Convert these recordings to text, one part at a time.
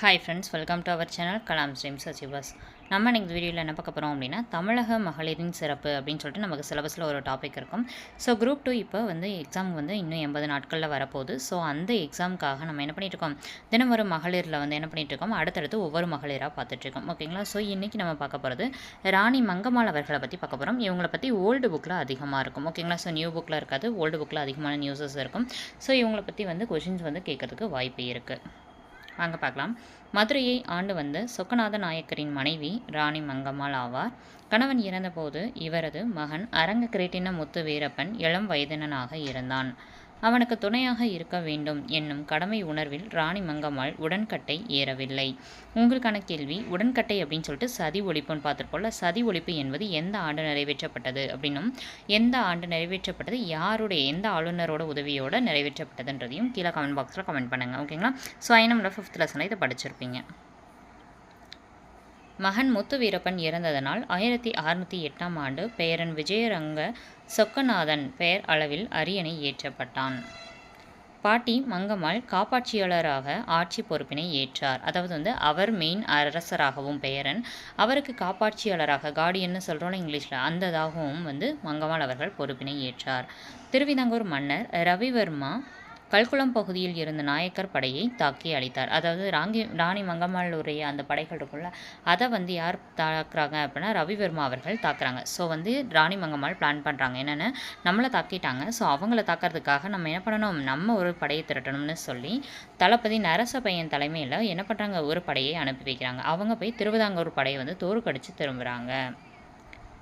Hi friends welcome to our channel Kalam ஸ்ரீம் சச்சிவாஸ் நம்ம இன்னைக்கு வீடியோவில் என்ன பார்க்க போகிறோம் அப்படின்னா தமிழக மகளிரின் சிறப்பு அப்படின்னு சொல்லிட்டு நமக்கு சிலபஸில் ஒரு டாபிக் இருக்கும். ஸோ குரூப் டூ இப்போ வந்து எக்ஸாம் வந்து இன்னும் எண்பது நாட்களில் வரப்போகுது. ஸோ அந்த எக்ஸாமுக்காக நம்ம என்ன பண்ணிட்டு இருக்கோம்? தினம் ஒரு மகளிரில் வந்து என்ன பண்ணிட்டு இருக்கோம்? அடுத்தடுத்து ஒவ்வொரு மகளிராக பார்த்துட்ருக்கோம் ஓகேங்களா ஸோ இன்றைக்கி நம்ம பார்க்க போகிறது ராணி மங்கம்மாள் அவர்களை பற்றி பார்க்க போகிறோம் இவங்களை பற்றி ஓல்டு புக்கில் அதிகமாக இருக்கும். ஓகேங்களா ஸோ நியூ புக்கில் இருக்காது. ஓல்டு புக்கில் அதிகமான நியூஸஸ் இருக்கும். ஸோ இவங்களை பற்றி வந்து கொஷின்ஸ் வந்து கேட்கறதுக்கு வாய்ப்பு இருக்குது வாங்க பார்க்கலாம். மதுரையை ஆண்டு வந்த சொக்கநாத நாயக்கரின் மனைவி ராணி மங்கம்மாள் ஆவார். கணவன் இறந்தபோது இவரது மகன் அரங்க கிரீட்டின முத்து வீரப்பன் இளம் வயதினனாக இருந்தான். அவனுக்கு துணையாக இருக்க வேண்டும் என்னும் கடமை உணர்வில் ராணி மங்கம்மாள் உடன்கட்டை ஏறவில்லை. உங்களுக்கான கேள்வி உடன்கட்டை அப்படின்னு சொல்லிட்டு சதி ஒழிப்புன்னு பார்த்துருப்போம்ல சதி ஒழிப்பு என்பது எந்த ஆண்டு நிறைவேற்றப்பட்டது அப்படின்னும் எந்த ஆண்டு நிறைவேற்றப்பட்டது யாருடைய எந்த ஆளுநரோட உதவியோடு நிறைவேற்றப்பட்டதுன்றதையும் கீழே கமெண்ட் பாக்ஸில் கமெண்ட் பண்ணுங்கள் ஓகேங்களா ஸோ ஐநம்ல ஃபிஃப்த் லெசனில் இதை படிச்சிருப்பீங்க. மகன் முத்து வீரப்பன் இறந்ததனால் ஆயிரத்தி அறுநூற்றி எட்டாம் ஆண்டு பேரன் விஜயரங்க சொக்கநாதன் பெயர் அளவில் அரியணை ஏற்றப்பட்டான். பாட்டி மங்கம்மாள் காப்பாட்சியாளராக ஆட்சி பொறுப்பினை ஏற்றார். அதாவது வந்து அவர் மெயின் அரசராகவும் பெயரன் அவருக்கு காப்பாட்சியாளராக கார்டியன்னு சொல்கிறோம்ல இங்கிலீஷில் அந்ததாகவும் வந்து மங்கம்மாள் அவர்கள் பொறுப்பினை ஏற்றார். திருவிதாங்கூர் மன்னர் ரவிவர்மா கல்குளம் பகுதியில் இருந்த நாயக்கர் படையை தாக்கி அழித்தார். அதாவது ராங்கி ராணி மங்கம்மாளுடைய அந்த படைகள் இருக்குல்ல அதை வந்து யார் தாக்குறாங்க அப்படின்னா ரவிவர்மா அவர்கள் தாக்குறாங்க. ஸோ வந்து ராணி மங்கம்மாள் பிளான் பண்ணுறாங்க என்னென்னு? நம்மளை தாக்கிட்டாங்க. ஸோ அவங்கள தாக்கிறதுக்காக நம்ம என்ன பண்ணணும்? நம்ம ஒரு படையை திரட்டணும்னு சொல்லி தளபதி நரச பையன் தலைமையில் என்ன பண்ணுறாங்க ஒரு படையை அனுப்பி வைக்கிறாங்க. அவங்க போய் திருவிதாங்கூர் படையை வந்து தோற்கடிச்சு திரும்புகிறாங்க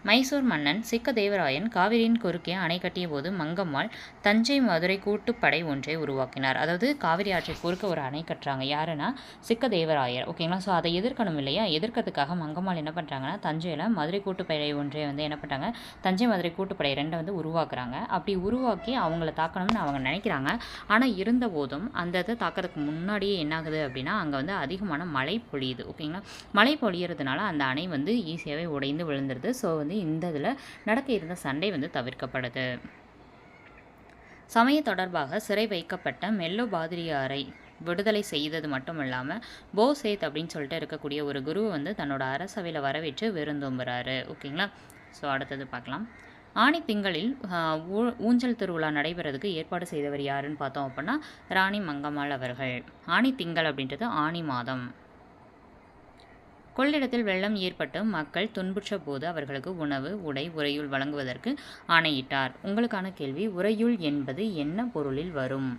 மைசூர் மன்னன் சிக்க தேவராயன் காவிரியின் குறுக்கே அணை கட்டிய போது மங்கம்மாள் தஞ்சை மதுரை கூட்டுப்படை ஒன்றை உருவாக்கினார். அதாவது காவிரி ஆற்றை குறுக்க ஒரு அணை கட்டுறாங்க. யாருன்னா சிக்க தேவராயர் ஓகேங்களா ஸோ அதை எதிர்க்கணும் இல்லையா? எதிர்க்கிறதுக்காக மங்கம்மாள் என்ன பண்ணுறாங்கன்னா தஞ்சையில் மதுரை கூட்டுப்படை ஒன்றை வந்து என்ன பண்ணுறாங்க தஞ்சை மதுரை கூட்டுப்படை ரெண்டை வந்து உருவாக்குறாங்க. அப்படி உருவாக்கி அவங்கள தாக்கணும்னு அவங்க நினைக்கிறாங்க. ஆனால் இருந்த போதும் அந்த இதை தாக்கிறதுக்கு முன்னாடியே என்ன ஆகுது அப்படின்னா அங்கே வந்து அதிகமான மழை பொழியுது. ஓகேங்களா மழை பொழியறதுனால அந்த அணை வந்து ஈஸியாகவே உடைந்து விழுந்துருது. ஸோ வந்து வந்து இந்த இதில் நடக்க இருந்த சண்டை வந்து தவிர்க்கப்படுது. சமய தொடர்பாக சிறை வைக்கப்பட்ட மெல்லோ பாதிரியாரை விடுதலை செய்தது மட்டும் இல்லாமல் போசேத் அப்படின்னு சொல்லிட்டு இருக்கக்கூடிய ஒரு குருவை வந்து தன்னோட அரசவையில் வரவேற்று விருந்தோம்புறாரு. ஓகேங்களா? ஸோ அடுத்தது பார்க்கலாம். ஆணி திங்களில் ஊஞ்சல் திருவிழா நடைபெறதுக்கு ஏற்பாடு செய்தவர் யாருன்னு பார்த்தோம் அப்படின்னா ராணி மங்கம்மாள் அவர்கள். ஆணி திங்கள் அப்படின்றது ஆணி மாதம். கொள்ளிடத்தில் வெள்ளம் ஏற்பட்டு மக்கள் துன்புற்ற போது அவர்களுக்கு உணவு உடை உறையுள் வழங்குவதற்கு ஆணையிட்டார். உங்களுக்கான கேள்வி உறையுள் என்பது என்ன பொருளில் வரும்?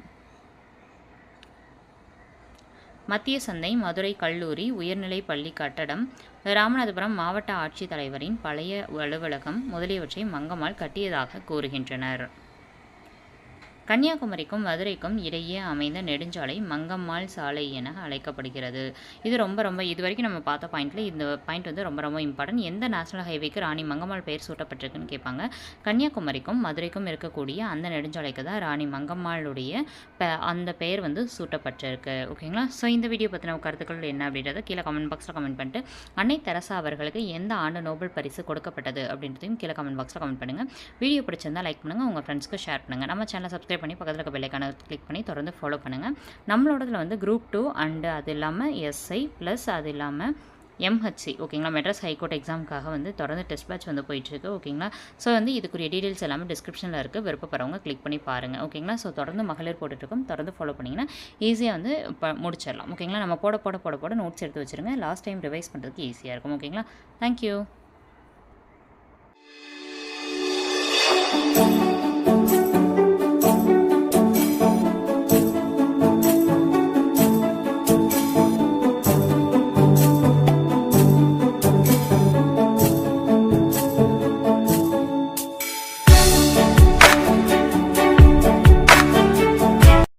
மத்திய சந்தை மதுரை கல்லூரி உயர்நிலை பள்ளி கட்டடம் ராமநாதபுரம் மாவட்ட ஆட்சித்தலைவரின் பழைய அலுவலகம் முதலியவற்றை மங்கம்மாள் கட்டியதாக கூறுகின்றனர். கன்னியாகுமரிக்கும் மதுரைக்கும் இடையே அமைந்த நெடுஞ்சாலை மங்கம்மாள் சாலை என அழைக்கப்படுகிறது. இது ரொம்ப ரொம்ப இது வரைக்கும் நம்ம பார்த்த பாயிண்ட்டில் இந்த பாயிண்ட் வந்து ரொம்ப ரொம்ப இம்பார்ட்டன்ட் எந்த நேஷனல் ஹைவேக்கு ராணி மங்கம்மாள் பெயர் சூட்டப்பட்டிருக்குன்னு கேட்பாங்க. கன்னியாகுமரிக்கும் மதுரைக்கும் இருக்கக்கூடிய அந்த நெடுஞ்சாலைக்கு தான் ராணி மங்கம்மாளுடைய அந்த பெயர் வந்து சூட்டப்பட்டிருக்கு. ஓகேங்களா ஸோ இந்த வீடியோ பற்றின கருத்துக்கள் என்ன அப்படின்றத கீழே கமெண்ட் பாக்ஸில் கமெண்ட் பண்ணிட்டு அன்னை தெரசா அவர்களுக்கு எந்த ஆண்டு நோபல் பரிசு கொடுக்கப்பட்டது அப்படின்றதையும் கீழே கமெண்ட் பாக்ஸில் கமெண்ட் பண்ணுங்கள் வீடியோ பிடிச்சிருந்தால் லைக் பண்ணுங்கள் உங்கள் ஃப்ரெண்ட்ஸ்க்கு ஷேர் பண்ணுங்கள் நம்ம சேனல் சப்ஸ்கிரைப் சப்ஸ்கிரைப் பண்ணி பக்கத்தில் இருக்க பெல்லைக்கான கிளிக் பண்ணி தொடர்ந்து ஃபாலோ பண்ணுங்கள் நம்மளோடதில் வந்து குரூப் டூ அண்டு அது இல்லாமல் எஸ்ஐ ப்ளஸ் அது இல்லாமல் எம்ஹெச்சி ஓகேங்களா மெட்ராஸ் ஹைகோர்ட் எக்ஸாமுக்காக வந்து தொடர்ந்து டெஸ்ட் பேட்ச் வந்து போயிட்டுருக்கு ஓகேங்களா ஸோ வந்து இதுக்குரிய டீட்டெயில்ஸ் எல்லாமே டிஸ்கிரிப்ஷனில் இருக்குது விருப்பப்படுறவங்க கிளிக் பண்ணி பாருங்கள் ஓகேங்களா ஸோ தொடர்ந்து மகளிர் போட்டுட்ருக்கோம் தொடர்ந்து ஃபாலோ பண்ணிங்கன்னா ஈஸியாக வந்து இப்போ முடிச்சிடலாம் ஓகேங்களா நம்ம போட போட போட போட நோட்ஸ் எடுத்து வச்சுருங்க. லாஸ்ட் டைம் ரிவைஸ் பண்ணுறதுக்கு ஈஸியாக இருக்கும் ஓகேங்களா தேங்க்யூ